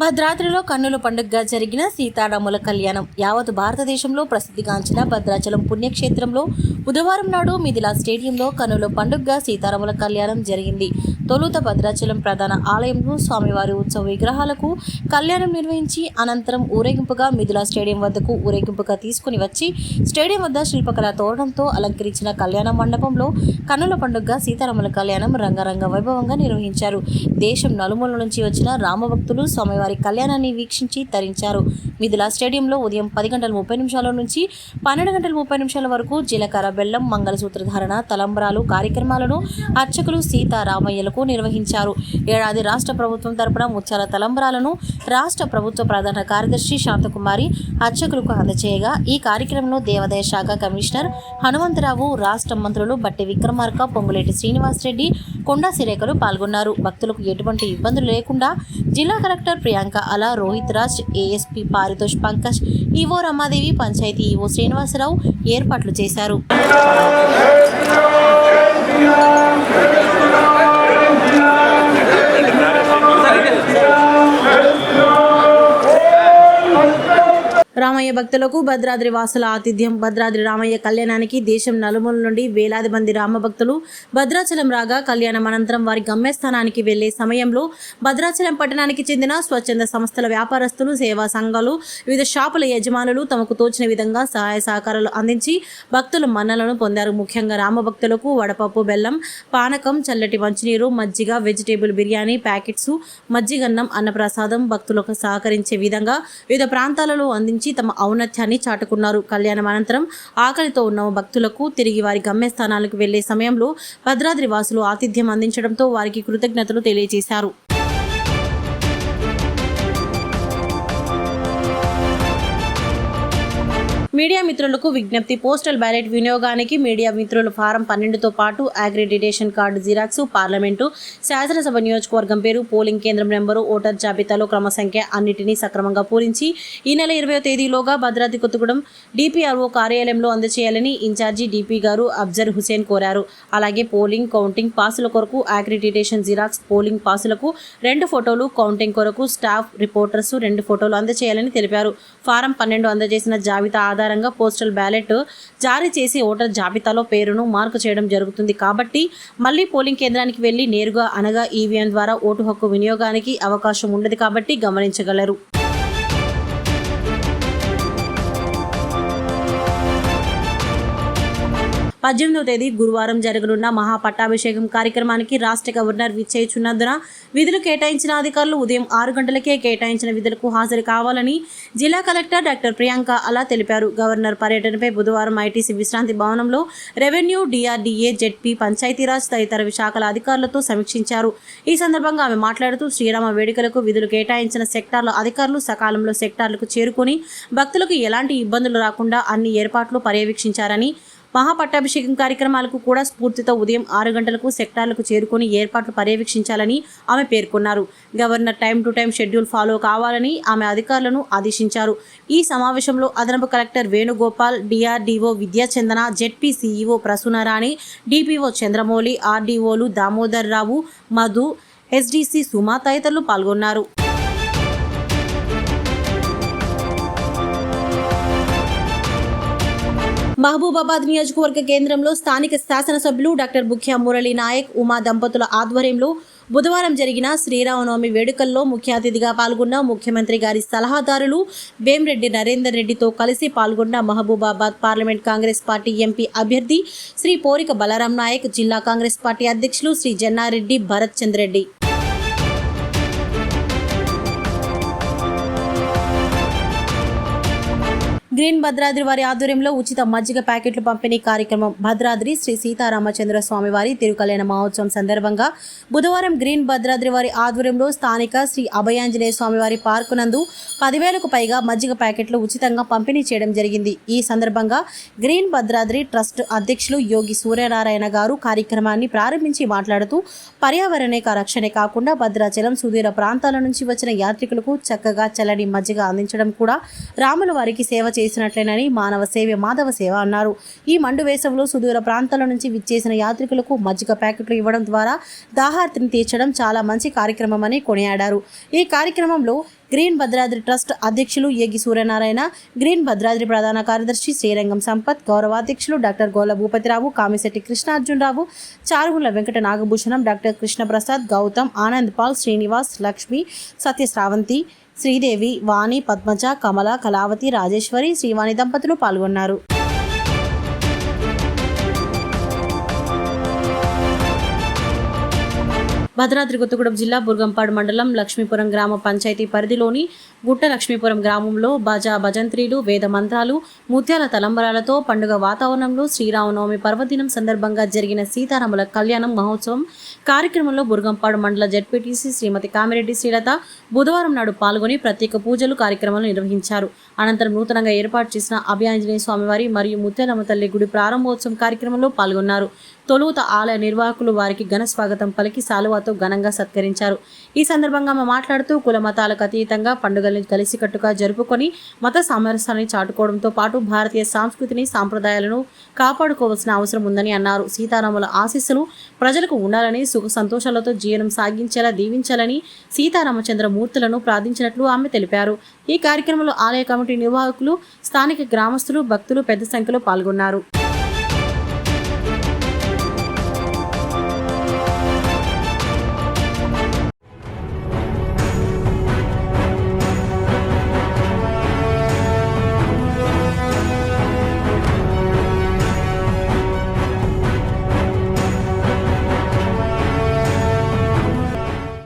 భద్రాద్రిలో కన్నుల పండుగగా జరిగిన సీతారాముల కళ్యాణం. యావత్ భారతదేశంలో ప్రసిద్ధిగాంచిన భద్రాచలం పుణ్యక్షేత్రంలో బుధవారం నాడు మిథిలా స్టేడియంలో కన్నుల పండుగగా సీతారాముల కళ్యాణం జరిగింది. తొలుత భద్రాచలం ప్రధాన ఆలయంలో స్వామివారి ఉత్సవ విగ్రహాలకు కళ్యాణం నిర్వహించి అనంతరం ఊరేగింపుగా మిథిలా స్టేడియం వద్దకు ఊరేగింపుగా తీసుకుని వచ్చి స్టేడియం వద్ద శిల్పకళా తోరణంతో అలంకరించిన కళ్యాణ మండపంలో కన్నుల పండుగగా సీతారాముల కళ్యాణం రంగరంగ వైభవంగా నిర్వహించారు. దేశం నలుమూల నుంచి వచ్చిన రామభక్తులు స్వామివారి కళ్యాణాన్ని వీక్షించి తరించారు. మిథిలా స్టేడియంలో ఉదయం పది గంటల ముప్పై నిమిషాల నుంచి పన్నెండు గంటల ముప్పై నిమిషాల వరకు జీలకర్ర బెల్లం మంగళసూత్ర ధారణ తలంబ్రాలు కార్యక్రమాలను అర్చకులు సీతారామయ్యలకు నిర్వహించారు. ఏడాది రాష్ట్ర ప్రభుత్వం తరపున ముత్యాల తలంబ్రాలను రాష్ట్ర ప్రభుత్వ ప్రధాన కార్యదర్శి శాంతకుమారి అర్చకులకు అందజేయగా ఈ కార్యక్రమంలో దేవాదాయ శాఖ కమిషనర్ హనుమంతరావు రాష్ట్ర మంత్రులు బట్టి విక్రమార్క పొంగులేటి శ్రీనివాసరెడ్డి కొండా సిరేఖలు పాల్గొన్నారు. భక్తులకు ఎటువంటి ఇబ్బందులు లేకుండా జిల్లా కలెక్టర్ ప్రియాంక అలా Rohit Raj ASP Paritosh Pankaj EO Ramadevi panchayat EO Srinivasarao ఏర్పాట్లు చేశారు. రామయ్య భక్తులకు భద్రాద్రి వాసుల ఆతిథ్యం. భద్రాద్రి రామయ్య కళ్యాణానికి దేశం నలుమూల నుండి వేలాది మంది రామభక్తులు భద్రాచలం రాగా కళ్యాణం అనంతరం వారి గమ్యస్థానానికి వెళ్ళే సమయంలో భద్రాచలం పట్టణానికి చెందిన స్వచ్ఛంద సంస్థల వ్యాపారస్తులు సేవా సంఘాలు వివిధ షాపుల యజమానులు తమకు తోచిన విధంగా సహాయ సహకారాలు అందించి భక్తుల మన్నలను పొందారు. ముఖ్యంగా రామ భక్తులకు వడపప్పు బెల్లం పానకం చల్లటి మంచినీరు మజ్జిగ వెజిటేబుల్ బిర్యానీ ప్యాకెట్స్ మజ్జిగన్నం అన్నప్రసాదం భక్తులకు సహకరించే విధంగా వివిధ ప్రాంతాలలో అందించి తమ ఔన్నత్యాన్ని చాటుకున్నారు. కళ్యాణం అనంతరం ఆకలితో ఉన్న భక్తులకు తిరిగి వారి గమ్యస్థానాలకు వెళ్ళే సమయంలో భద్రాద్రి వాసులు ఆతిథ్యం అందించడంతో వారికి కృతజ్ఞతలు తెలియజేశారు. మీడియా మిత్రులకు విజ్ఞప్తి. పోస్టల్ బ్యాలెట్ వినియోగానికి మీడియా మిత్రులు ఫారం పన్నెండుతో పాటు అగ్రిడిటేషన్ కార్డు జిరాక్స్ పార్లమెంటు శాసనసభ నియోజకవర్గం పేరు పోలింగ్ కేంద్రం నెంబరు ఓటర్ జాబితాలో క్రమ సంఖ్య అన్నిటినీ సక్రమంగా పూరించి ఈ నెల ఇరవై తేదీలోగా భద్రాద్రి కొత్తగూడెం డిపిఆర్ఓ కార్యాలయంలో అందజేయాలని ఇన్ఛార్జి డిపి గారు అబ్జర్ హుసేన్ కోరారు. అలాగే పోలింగ్ కౌంటింగ్ పాసుల కొరకు అగ్రిడిటేషన్ జిరాక్స్ పోలింగ్ పాసులకు రెండు ఫోటోలు కౌంటింగ్ కొరకు స్టాఫ్ రిపోర్టర్స్ రెండు ఫోటోలు అందజేయాలని తెలిపారు. ఫారం పన్నెండు అందజేసిన జాబితా ఆధారంగా పోస్టల్ బ్యాలెట్ జారీ చేసి ఓటర్ జాబితాలో పేరును మార్కు చేయడం జరుగుతుంది. కాబట్టి మళ్ళీ పోలింగ్ కేంద్రానికి వెళ్ళి నేరుగా అనగా ఈవీఎం ద్వారా ఓటు హక్కు వినియోగానికి అవకాశం ఉండదు కాబట్టి గమనించగలరు. పద్దెనిమిదవ తేదీ గురువారం జరగనున్న మహా పట్టాభిషేకం కార్యక్రమానికి రాష్ట్ర గవర్నర్ విచ్చేచున్నందున విధులు కేటాయించిన అధికారులు ఉదయం ఆరు గంటలకే కేటాయించిన విధులకు హాజరు కావాలని జిల్లా కలెక్టర్ డాక్టర్ ప్రియాంక అలా తెలిపారు. గవర్నర్ పర్యటనపై బుధవారం ఐటీసీ విశ్రాంతి భవనంలో రెవెన్యూ డిఆర్డీఏ జెడ్పీ పంచాయతీరాజ్ తదితర శాఖల అధికారులతో సమీక్షించారు. ఈ సందర్భంగా ఆమె మాట్లాడుతూ శ్రీరామ వేడుకలకు విధులు కేటాయించిన సెక్టార్ల అధికారులు సకాలంలో సెక్టార్లకు చేరుకొని భక్తులకు ఎలాంటి ఇబ్బందులు రాకుండా అన్ని ఏర్పాట్లు పర్యవేక్షించారని మహాపట్టాభిషేకం కార్యక్రమాలకు కూడా స్ఫూర్తితో ఉదయం ఆరు గంటలకు సెక్టార్లకు చేరుకొని ఏర్పాట్లు పర్యవేక్షించాలని ఆమె పేర్కొన్నారు. Governor time to time schedule follow కావాలని ఆమె అధికారులను ఆదేశించారు. ఈ సమావేశంలో అదనపు collector Venugopal DRDO Vidyachandana ZP CEO Prasunarani DPO Chandramouli ఆర్డీఓలు Damodar Rao Madhu SDC Suma తదితరులు పాల్గొన్నారు. మహబూబాబాద్ నియోజకవర్గ కేంద్రంలో స్థానిక శాసనసభ్యులు డాక్టర్ బుఖ్యా మురళీ నాయక్ ఉమా దంపతుల ఆధ్వర్యంలో బుధవారం జరిగిన శ్రీరామనవమి వేడుకల్లో ముఖ్య అతిథిగా పాల్గొన్న ముఖ్యమంత్రి గారి సలహాదారులు భీమరెడ్డి నరేందర్ రెడ్డితో కలిసి పాల్గొన్న Mahabubabad parliament Congress party MP అభ్యర్థి శ్రీ పోరిక బలరాం నాయక్ జిల్లా కాంగ్రెస్ పార్టీ అధ్యక్షులు శ్రీ జన్నారెడ్డి భరత్ చంద్రెడ్డి. గ్రీన్ భద్రాద్రి వారి ఆధ్వర్యంలో ఉచిత మజ్జిగ ప్యాకెట్లు పంపిణీ కార్యక్రమం. భద్రాద్రి శ్రీ సీతారామచంద్ర స్వామి వారి తిరుకల్యాణ మహోత్సవం సందర్భంగా బుధవారం గ్రీన్ భద్రాద్రి వారి ఆధ్వర్యంలో స్థానిక శ్రీ అభయాంజనేయ స్వామి వారి పార్కు నందు పదివేలకు పైగా మజ్జిగ ప్యాకెట్లు ఉచితంగా పంపిణీ చేయడం జరిగింది. ఈ సందర్భంగా గ్రీన్ భద్రాద్రి ట్రస్ట్ అధ్యక్షులు యోగి సూర్యనారాయణ గారు కార్యక్రమాన్ని ప్రారంభించి మాట్లాడుతూ పర్యావరణిక రక్షణే కాకుండా భద్రాచలం సుదూర ప్రాంతాల నుంచి వచ్చిన యాత్రికులకు చక్కగా చల్లని మజ్జిగ అందించడం కూడా రాముల వారికి సేవ చేసి చేసినట్లేనని మానవ సేవ మాధవ సేవ అన్నారు. ఈ మండు వేసవిలో సుదూర ప్రాంతాల నుంచి విచ్చేసిన యాత్రికులకు మజ్జిగ ప్యాకెట్లు ఇవ్వడం ద్వారా దాహార్తిని తీర్చడం చాలా మంచి కార్యక్రమమని కొనియాడారు. ఈ కార్యక్రమంలో గ్రీన్ భద్రాద్రి ట్రస్ట్ అధ్యక్షులు ఏగి సూర్యనారాయణ గ్రీన్ భద్రాద్రి ప్రధాన కార్యదర్శి శ్రీరంగం సంపత్ గౌరవాధ్యక్షులు doctor Gola Bhupathirao Kamishetti Krishnarjunarao Charugula Venkata Nagabhushanam doctor Krishnaprasad Gautam Anand Paul Srinivas Lakshmi Satyasravanthi Sridevi Vani Padmaja Kamala Kalavathi Rajeshwari Srivani దంపతులు పాల్గొన్నారు. భద్రాద్రి కొత్తగూడెం జిల్లా బుర్గంపాడు మండలం లక్ష్మీపురం గ్రామ పంచాయతీ పరిధిలోని గుట్ట లక్ష్మీపురం గ్రామంలో బజా భజంత్రీలు వేద మంత్రాలు ముత్యాల తలంబరాలతో పండుగ వాతావరణంలో శ్రీరామనవమి పర్వదినం సందర్భంగా జరిగిన సీతారాముల కళ్యాణం మహోత్సవం కార్యక్రమంలో బుర్గంపాడు మండల జడ్పీటీసీ శ్రీమతి కామిరెడ్డి శ్రీలత బుధవారం నాడు పాల్గొని ప్రత్యేక పూజలు కార్యక్రమాలు నిర్వహించారు. అనంతరం నూతనంగా ఏర్పాటు చేసిన అభయాంజనేయ స్వామివారి మరియు ముత్యాలమ్మ తల్లి గుడి ప్రారంభోత్సవం కార్యక్రమంలో పాల్గొన్నారు. తొలుత ఆలయ నిర్వాహకులు వారికి ఘన స్వాగతం పలికి సాలువాతో ఘనంగా సత్కరించారు. ఈ సందర్భంగా ఆమె మాట్లాడుతూ కుల మతాలకు అతీతంగా పండుగల్ని కలిసికట్టుగా జరుపుకొని మత సామరస్యాన్ని చాటుకోవడంతో పాటు భారతీయ సంస్కృతిని సాంప్రదాయాలను కాపాడుకోవాల్సిన అవసరం ఉందని అన్నారు. సీతారాముల ఆశీస్సులు ప్రజలకు ఉండాలని సుఖ సంతోషాలతో జీవనం సాగించేలా దీవించాలని సీతారామచంద్ర మూర్తులను ప్రార్థించినట్లు ఆమె తెలిపారు. ఈ కార్యక్రమంలో ఆలయ కమిటీ నిర్వాహకులు స్థానిక గ్రామస్తులు భక్తులు పెద్ద సంఖ్యలో పాల్గొన్నారు.